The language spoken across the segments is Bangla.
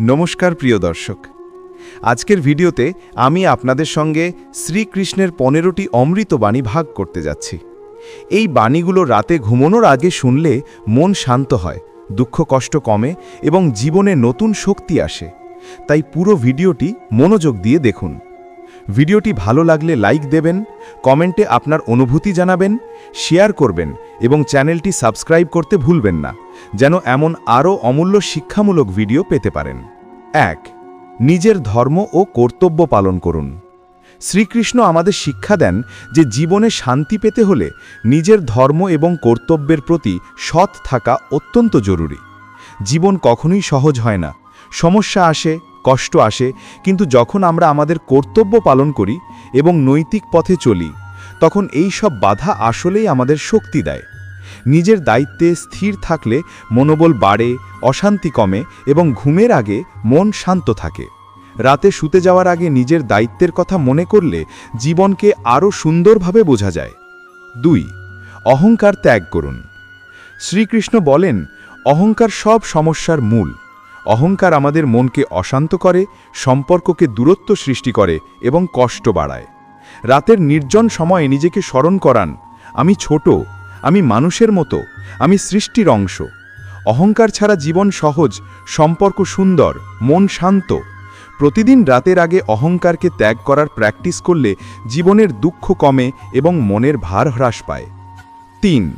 নমস্কার প্রিয় দর্শক। আজকের ভিডিওতে আমি আপনাদের সঙ্গে শ্রীকৃষ্ণের পনেরোটি অমৃত বাণী ভাগ করতে যাচ্ছি। এই বাণীগুলো রাতে ঘুমনোর আগে শুনলে মন শান্ত হয়, দুঃখ কষ্ট কমে এবং জীবনে নতুন শক্তি আসে। তাই পুরো ভিডিওটি মনোযোগ দিয়ে দেখুন। ভিডিওটি ভালো লাগলে লাইক দেবেন, কমেন্টে আপনার অনুভূতি জানাবেন, শেয়ার করবেন এবং চ্যানেলটি সাবস্ক্রাইব করতে ভুলবেন না, যেন এমন আরও অমূল্য শিক্ষামূলক ভিডিও পেতে পারেন। এক, নিজের ধর্ম ও কর্তব্য পালন করুন। শ্রীকৃষ্ণ আমাদের শিক্ষা দেন যে জীবনে শান্তি পেতে হলে নিজের ধর্ম এবং কর্তব্যের প্রতি সৎ থাকা অত্যন্ত জরুরি। জীবন কখনোই সহজ হয় না। সমস্যা আসে কষ্ট আসে, কিন্তু যখন আমরা আমাদের কর্তব্য পালন করি এবং নৈতিক পথে চলি, তখন এই সব বাধা আসলেই আমাদের শক্তি দেয়। নিজের দায়িত্বে স্থির থাকলে মনোবল বাড়ে, অশান্তি কমে এবং ঘুমের আগে মন শান্ত থাকে। রাতে শুতে যাওয়ার আগে নিজের দায়িত্বের কথা মনে করলে জীবনকে আরও সুন্দরভাবে বোঝা যায়। দুই, অহংকার ত্যাগ করুন। শ্রীকৃষ্ণ বলেন, অহংকার সব সমস্যার মূল। অহংকার আমাদের মনকে অশান্ত করে, সম্পর্ককে দূরত্ব সৃষ্টি করে এবং কষ্ট বাড়ায়। রাতের নির্জন সময়ে নিজেকে স্মরণ করান, আমি ছোট, আমি মানুষের মতো, আমি সৃষ্টির অংশ। অহংকার ছাড়া জীবন সহজ, সম্পর্ক সুন্দর, মন শান্ত। প্রতিদিন রাতের আগে অহংকারকে ত্যাগ করার প্র্যাকটিস করলে জীবনের দুঃখ কমে এবং মনের ভার হ্রাস পায়। তিন,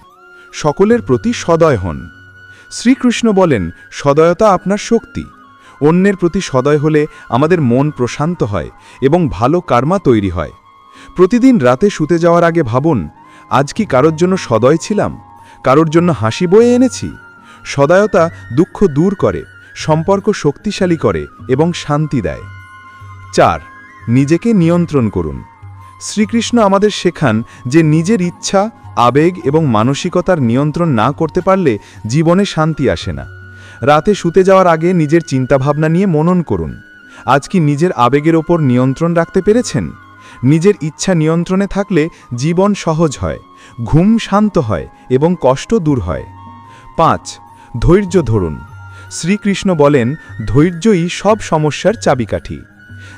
সকলের প্রতি সদয় হন। শ্রীকৃষ্ণ বলেন, সদয়তা আপনার শক্তি। অন্যের প্রতি সদয় হলে আমাদের মন প্রশান্ত হয় এবং ভালো কার্মা তৈরি হয়। প্রতিদিন রাতে শুতে যাওয়ার আগে ভাবুন, আজ কি কারোর জন্য সদয় ছিলাম? কারোর জন্য হাসি বয়ে এনেছি? সদয়তা দুঃখ দূর করে, সম্পর্ক শক্তিশালী করে এবং শান্তি দেয়। চার, নিজেকে নিয়ন্ত্রণ করুন। শ্রীকৃষ্ণ আমাদের শেখান যে নিজের ইচ্ছা আবেগ এবং মানসিকতার নিয়ন্ত্রণ না করতে পারলে জীবনে শান্তি আসে না। রাতে শুতে যাওয়ার আগে নিজের চিন্তাভাবনা নিয়ে মনন করুন। আজ কি নিজের আবেগের ওপর নিয়ন্ত্রণ রাখতে পেরেছেন? নিজের ইচ্ছা নিয়ন্ত্রণে থাকলে জীবন সহজ হয়, ঘুম শান্ত হয় এবং কষ্ট দূর হয়। পাঁচ, ধৈর্য ধরুন। শ্রীকৃষ্ণ বলেন, ধৈর্যই সব সমস্যার চাবিকাঠি।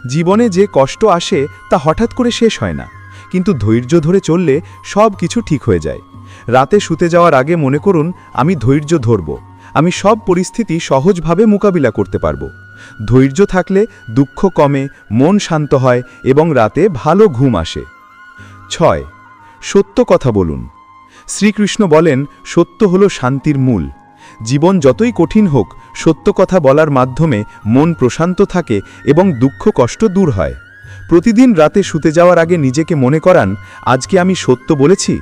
জীবনে যে কষ্ট আসে তা হঠাৎ করে শেষ হয় না। কিন্তু ধৈর্য ধরে চললে সব কিছু ঠিক হয়ে যায়। রাতে শুতে যাওয়ার আগে মনে করুন, আমি ধৈর্য ধরব। আমি সব পরিস্থিতি সহজভাবে মোকাবিলা করতে পারব। ধৈর্য থাকলে দুঃখ কমে, মন শান্ত হয় এবং রাতে ভালো ঘুম আসে। ছয়, সত্য কথা বলুন। শ্রীকৃষ্ণ বলেন, সত্য হল শান্তির মূল। জীবন যতই কঠিন হোক, সত্য কথা বলার মাধ্যমে মন প্রশান্ত থাকে এবং দুঃখ কষ্ট দূর হয়। প্রতিদিন রাতে শুতে যাওয়ার আগে নিজেকে মনে করান, আজকে আমি সত্য বলেছি?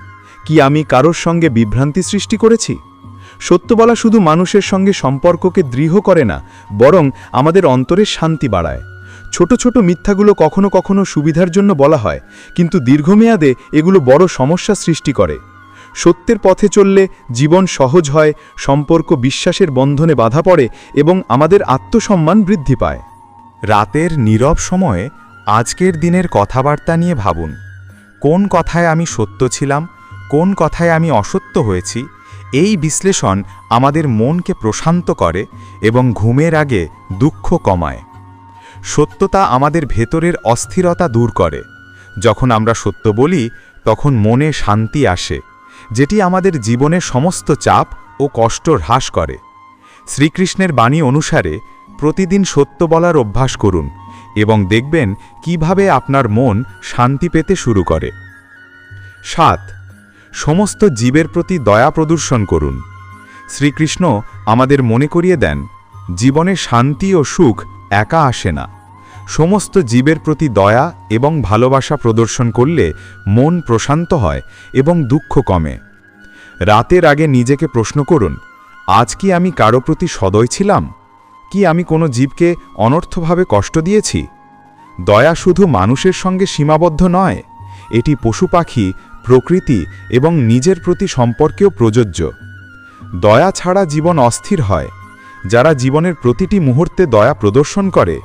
কি আমি কারোর সঙ্গে বিভ্রান্তি সৃষ্টি করেছি? সত্য বলা শুধু মানুষের সঙ্গে সম্পর্ককে দৃঢ় করে না, বরং আমাদের অন্তরের শান্তি বাড়ায়। ছোট ছোট মিথ্যাগুলো কখনো কখনো সুবিধার জন্য বলা হয়, কিন্তু দীর্ঘমেয়াদে এগুলো বড় সমস্যা সৃষ্টি করে। সত্যের পথে চললে জীবন সহজ হয়, সম্পর্ক বিশ্বাসের বন্ধনে বাধা পড়ে এবং আমাদের আত্মসম্মান বৃদ্ধি পায়। রাতের নীরব সময়ে আজকের দিনের কথাবার্তা নিয়ে ভাবুন। কোন কথায় আমি সত্য ছিলাম, কোন কথায় আমি অসত্য হয়েছি, এই বিশ্লেষণ আমাদের মনকে প্রশান্ত করে এবং ঘুমের আগে দুঃখ কমায়। সত্যতা আমাদের ভেতরের অস্থিরতা দূর করে। যখন আমরা সত্য বলি, তখন মনে শান্তি আসে, যেটি আমাদের জীবনের সমস্ত চাপ ও কষ্ট হ্রাস করে। শ্রীকৃষ্ণের বাণী অনুসারে প্রতিদিন সত্য বলার অভ্যাস করুন। এবং দেখবেন কীভাবে আপনার মন শান্তি পেতে শুরু করে। সাত, সমস্ত জীবের প্রতি দয়া প্রদর্শন করুন। শ্রীকৃষ্ণ আমাদের মনে করিয়ে দেন, জীবনে শান্তি ও সুখ একা আসে না। সমস্ত জীবের প্রতি দয়া এবং ভালোবাসা প্রদর্শন করলে মন প্রশান্ত হয় এবং দুঃখ কমে। রাতের আগে নিজেকে প্রশ্ন করুন, আজ কি আমি কারও প্রতি সদয় ছিলাম? কি আমি কোনো জীবকে অনর্থভাবে কষ্ট দিয়েছি? দয়া শুধু মানুষের সঙ্গে সীমাবদ্ধ নয়, এটি পশু পাখি, প্রকৃতি এবং নিজের প্রতি সম্পর্কেও প্রযোজ্য। দয়া ছাড়া জীবন অস্থির হয়। যারা জীবনের প্রতিটি মুহূর্তে দয়া প্রদর্শন করে,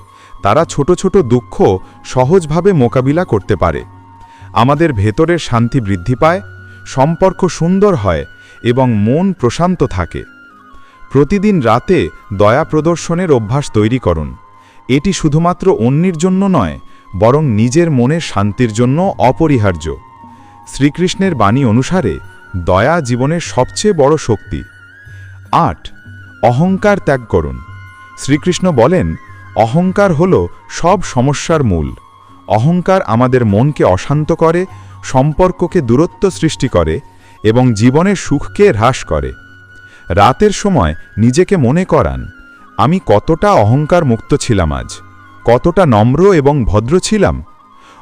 তারা ছোট ছোট দুঃখ সহজভাবে মোকাবিলা করতে পারে। আমাদের ভেতরের শান্তি বৃদ্ধি পায়, সম্পর্ক সুন্দর হয় এবং মন প্রশান্ত থাকে। প্রতিদিন রাতে দয়া প্রদর্শনের অভ্যাস তৈরি করুন। এটি শুধুমাত্র অন্যের জন্য নয়, বরং নিজের মনের শান্তির জন্য অপরিহার্য। শ্রীকৃষ্ণের বাণী অনুসারে, দয়া জীবনের সবচেয়ে বড় শক্তি। আট, অহংকার ত্যাগ করুন। শ্রীকৃষ্ণ বলেন, অহংকার হল সব সমস্যার মূল। অহংকার আমাদের মনকে অশান্ত করে, সম্পর্ককে দূরত্ব সৃষ্টি করে, এবং জীবনের সুখকে হ্রাস করে। রাতের সময় নিজেকে মনে করান, আমি কতটা অহংকার মুক্ত ছিলাম আজ, কতটা নম্র এবং ভদ্র ছিলাম।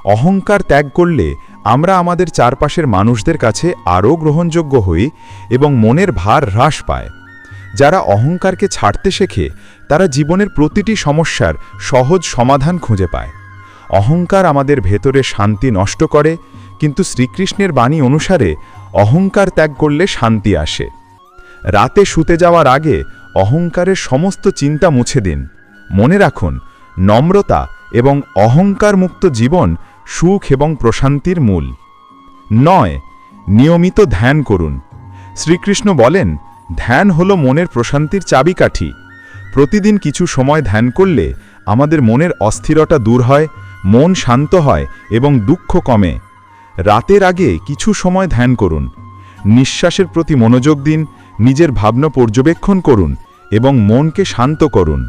অহংকার ত্যাগ করলে আমরা আমাদের চারপাশের মানুষদের কাছে আরও গ্রহণযোগ্য হই এবং মনের ভার হ্রাস পায়। যারা অহংকারকে ছাড়তে শেখে, তারা জীবনের প্রতিটি সমস্যার সহজ সমাধান খুঁজে পায়। অহংকার আমাদের ভেতরে শান্তি নষ্ট করে, কিন্তু শ্রীকৃষ্ণের বাণী অনুসারে অহংকার ত্যাগ করলে শান্তি আসে। রাতে শুতে যাওয়ার আগে অহংকারের সমস্ত চিন্তা মুছে দিন। মনে রাখুন, নম্রতা এবং অহংকার মুক্ত জীবন সুখ এবং প্রশান্তির মূল। নয়, নিয়মিত ধ্যান করুন। শ্রীকৃষ্ণ বলেন, ধ্যান হল মনের প্রশান্তির চাবিকাঠি। প্রতিদিন কিছু সময় ধ্যান করলে আমাদের মনের অস্থিরতা দূর হয়, মন শান্ত হয় এবং দুঃখ কমে। রাতের আগে কিছু সময় ধ্যান করুন। নিঃশ্বাসের প্রতি মনোযোগ দিন নিজের ভাবনা পর্যবেক্ষণ করুন এবং মনকে শান্ত করুন।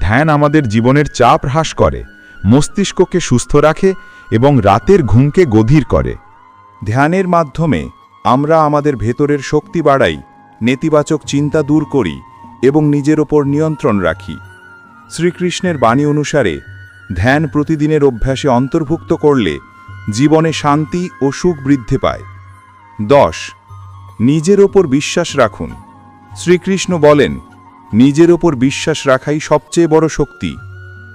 ধ্যান আমাদের জীবনের চাপ হ্রাস করে, মস্তিষ্ককে সুস্থ রাখে এবং রাতের ঘুমকে গভীর করে। ধ্যানের মাধ্যমে আমরা আমাদের ভেতরের শক্তি বাড়াই, নেতিবাচক চিন্তা দূর করি এবং নিজের ওপর নিয়ন্ত্রণ রাখি। শ্রীকৃষ্ণের বাণী অনুসারে ধ্যান প্রতিদিনের অভ্যাসে অন্তর্ভুক্ত করলে জীবনে শান্তি ও সুখ বৃদ্ধি পায়। দশ নিজের ওপর বিশ্বাস রাখুন। শ্রীকৃষ্ণ বলেন, নিজের ওপর বিশ্বাস রাখাই সবচেয়ে বড় শক্তি।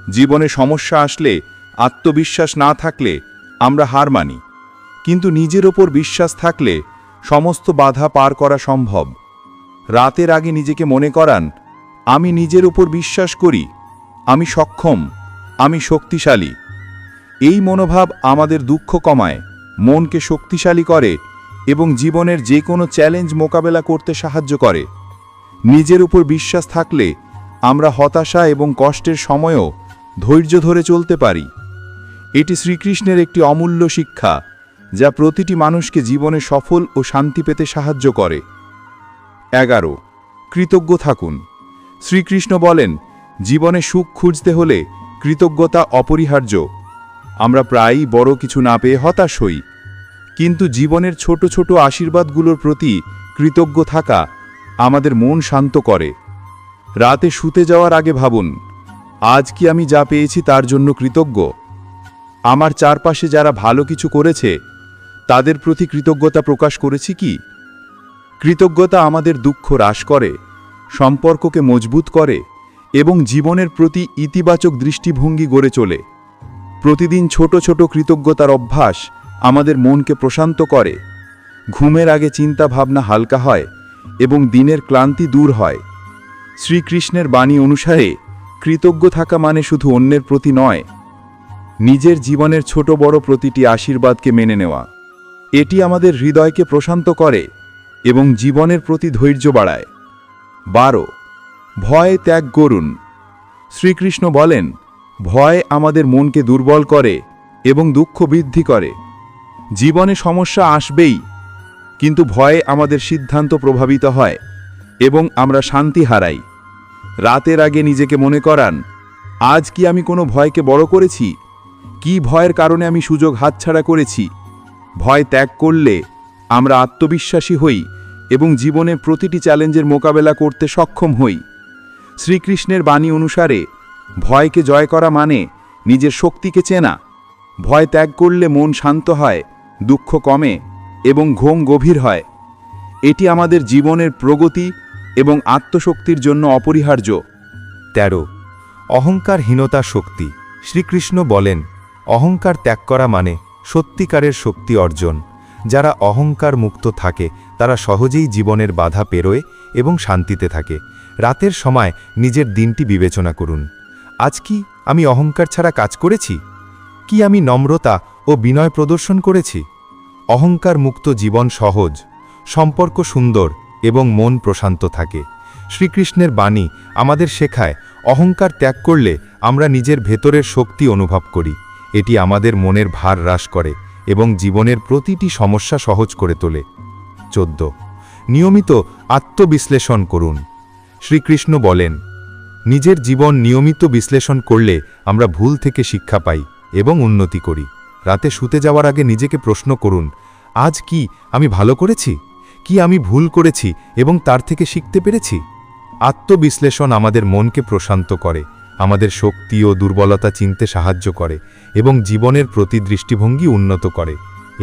জীবনে সমস্যা আসলে, আত্মবিশ্বাস না থাকলে আমরা হার মানি। কিন্তু নিজের ওপর বিশ্বাস থাকলে সমস্ত বাধা পার করা সম্ভব। রাতের আগে নিজেকে মনে করান, আমি নিজের উপর বিশ্বাস করি, আমি সক্ষম, আমি শক্তিশালী। এই মনোভাব আমাদের দুঃখ কমায়, মনকে শক্তিশালী করে এবং জীবনের যে কোনো চ্যালেঞ্জ মোকাবেলা করতে সাহায্য করে। নিজের উপর বিশ্বাস থাকলে আমরা হতাশা এবং কষ্টের সময়ও ধৈর্য ধরে চলতে পারি। এটি শ্রীকৃষ্ণের একটি অমূল্য শিক্ষা, যা প্রতিটি মানুষকে জীবনে সফল ও শান্তি পেতে সাহায্য করে। এগারো, কৃতজ্ঞ থাকুন। শ্রীকৃষ্ণ বলেন, জীবনে সুখ খুঁজতে হলে কৃতজ্ঞতা অপরিহার্য। আমরা প্রায়ই বড় কিছু না পেয়ে হতাশ হই। কিন্তু জীবনের ছোট ছোট আশীর্বাদগুলোর প্রতি কৃতজ্ঞ থাকা আমাদের মন শান্ত করে। রাতে শুতে যাওয়ার আগে ভাবুন, আজ কি আমি যা পেয়েছি তার জন্য কৃতজ্ঞ? আমার চারপাশে যারা ভালো কিছু করেছে, তাদের প্রতি কৃতজ্ঞতা প্রকাশ করেছি কি? কৃতজ্ঞতা আমাদের দুঃখ হ্রাস করে, সম্পর্ককে মজবুত করে এবং জীবনের প্রতি ইতিবাচক দৃষ্টিভঙ্গি গড়ে চলে প্রতিদিন ছোট ছোট কৃতজ্ঞতার অভ্যাস আমাদের মনকে প্রশান্ত করে। ঘুমের আগে চিন্তা ভাবনা হালকা হয় এবং দিনের ক্লান্তি দূর হয়। শ্রীকৃষ্ণের বাণী অনুসারে কৃতজ্ঞ থাকা মানে শুধু অন্যের প্রতি নয়, নিজের জীবনের ছোট বড় প্রতিটি আশীর্বাদকে মেনে নেওয়া। এটি আমাদের হৃদয়কে প্রশান্ত করে এবং জীবনের প্রতি ধৈর্য বাড়ায়। বারো, ভয় ত্যাগ করুন। শ্রীকৃষ্ণ বলেন, ভয় আমাদের মনকে দুর্বল করে এবং দুঃখ বৃদ্ধি করে। জীবনে সমস্যা আসবেই, কিন্তু ভয়ে আমাদের সিদ্ধান্ত প্রভাবিত হয় এবং আমরা শান্তি হারাই। রাতের আগে নিজেকে মনে করান, আজ কি আমি কোনো ভয়কে বড় করেছি? কি ভয়ের কারণে আমি সুযোগ হাতছাড়া করেছি? ভয় ত্যাগ করলে আমরা আত্মবিশ্বাসী হই এবং জীবনে প্রতিটি চ্যালেঞ্জের মোকাবেলা করতে সক্ষম হই। শ্রীকৃষ্ণের বাণী অনুসারে, ভয়কে জয় করা মানে নিজের শক্তিকে চেনা। ভয় ত্যাগ করলে মন শান্ত হয় দুঃখ কমে এবং ঘুম গভীর হয়। এটি আমাদের জীবনের প্রগতি এবং আত্মশক্তির জন্য অপরিহার্য। তেরো, অহংকারহীনতা শক্তি। শ্রীকৃষ্ণ বলেন, অহংকার ত্যাগ করা মানে সত্যিকারের শক্তি অর্জন। যারা অহংকার মুক্ত থাকে, তারা সহজেই জীবনের বাধা পেরোয় এবং শান্তিতে থাকে। রাতের সময় নিজের দিনটি বিবেচনা করুন। আজ কি আমি অহংকার ছাড়া কাজ করেছি? কি আমি নম্রতা ও বিনয় প্রদর্শন করেছি। অহংকার মুক্ত জীবন সহজ, সম্পর্ক সুন্দর এবং মন প্রশান্ত থাকে। শ্রীকৃষ্ণের বাণী আমাদের শেখায়, অহংকার ত্যাগ করলে আমরা নিজের ভেতরের শক্তি অনুভব করি। এটি আমাদের মনের ভার হ্রাস করে এবং জীবনের প্রতিটি সমস্যা সহজ করে তোলে। চোদ্দ। নিয়মিত আত্মবিশ্লেষণ করুন। শ্রীকৃষ্ণ বলেন, নিজের জীবন নিয়মিত বিশ্লেষণ করলে আমরা ভুল থেকে শিক্ষা পাই এবং উন্নতি করি। রাতে শুতে যাওয়ার আগে নিজেকে প্রশ্ন করুন, আজ কি আমি ভালো করেছি? কি আমি ভুল করেছি এবং তার থেকে শিখতে পেরেছি? আত্মবিশ্লেষণ আমাদের মনকে প্রশান্ত করে, আমাদের শক্তি ও দুর্বলতা চিনতে সাহায্য করে এবং জীবনের প্রতি দৃষ্টিভঙ্গি উন্নত করে।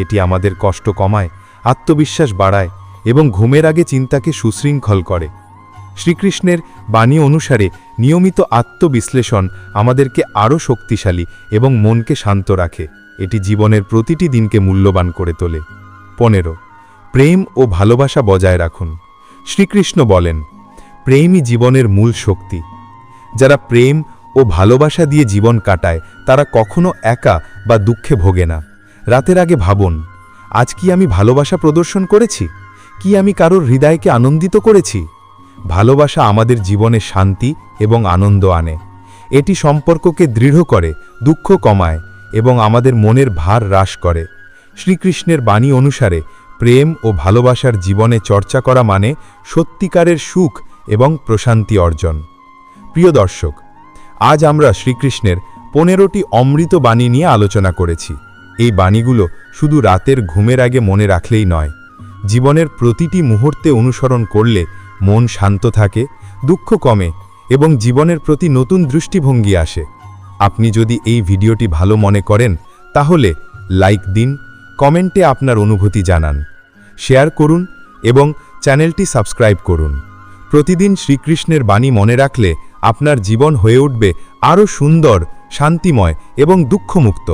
এটি আমাদের কষ্ট কমায়, আত্মবিশ্বাস বাড়ায় এবং ঘুমের আগে চিন্তাকে সুশৃঙ্খল করে। শ্রীকৃষ্ণের বাণী অনুসারে নিয়মিত আত্মবিশ্লেষণ আমাদেরকে আরও শক্তিশালী এবং মনকে শান্ত রাখে। এটি জীবনের প্রতিটি দিনকে মূল্যবান করে তোলে। পনেরো, প্রেম ও ভালোবাসা বজায় রাখুন। শ্রীকৃষ্ণ বলেন, প্রেমই জীবনের মূল শক্তি। যারা প্রেম ও ভালোবাসা দিয়ে জীবন কাটায়, তারা কখনো একা বা দুঃখে ভোগে না। রাতের আগে ভাবুন, আজ কি আমি ভালোবাসা প্রদর্শন করেছি? কি আমি কারোর হৃদয়কে আনন্দিত করেছি? ভালোবাসা আমাদের জীবনে শান্তি এবং আনন্দ আনে। এটি সম্পর্ককে দৃঢ় করে, দুঃখ কমায় এবং আমাদের মনের ভার হ্রাস করে। শ্রীকৃষ্ণের বাণী অনুসারে প্রেম ও ভালোবাসার জীবনে চর্চা করা মানে সত্যিকারের সুখ এবং প্রশান্তি অর্জন। প্রিয় দর্শক, আজ আমরা শ্রীকৃষ্ণের পনেরোটি অমৃত বাণী নিয়ে আলোচনা করেছি। এই বাণীগুলো শুধু রাতের ঘুমের আগে মনে রাখলেই নয়, জীবনের প্রতিটি মুহূর্তে অনুসরণ করলে মন শান্ত থাকে, দুঃখ কমে এবং জীবনের প্রতি নতুন দৃষ্টিভঙ্গি আসে। আপনি যদি এই ভিডিওটি ভালো মনে করেন, তাহলে লাইক দিন, কমেন্টে আপনার অনুভূতি জানান, শেয়ার করুন এবং চ্যানেলটি সাবস্ক্রাইব করুন। প্রতিদিন শ্রীকৃষ্ণের বাণী মনে রাখলে আপনার জীবন হয়ে উঠবে আরও সুন্দর, শান্তিময় এবং দুঃখমুক্ত।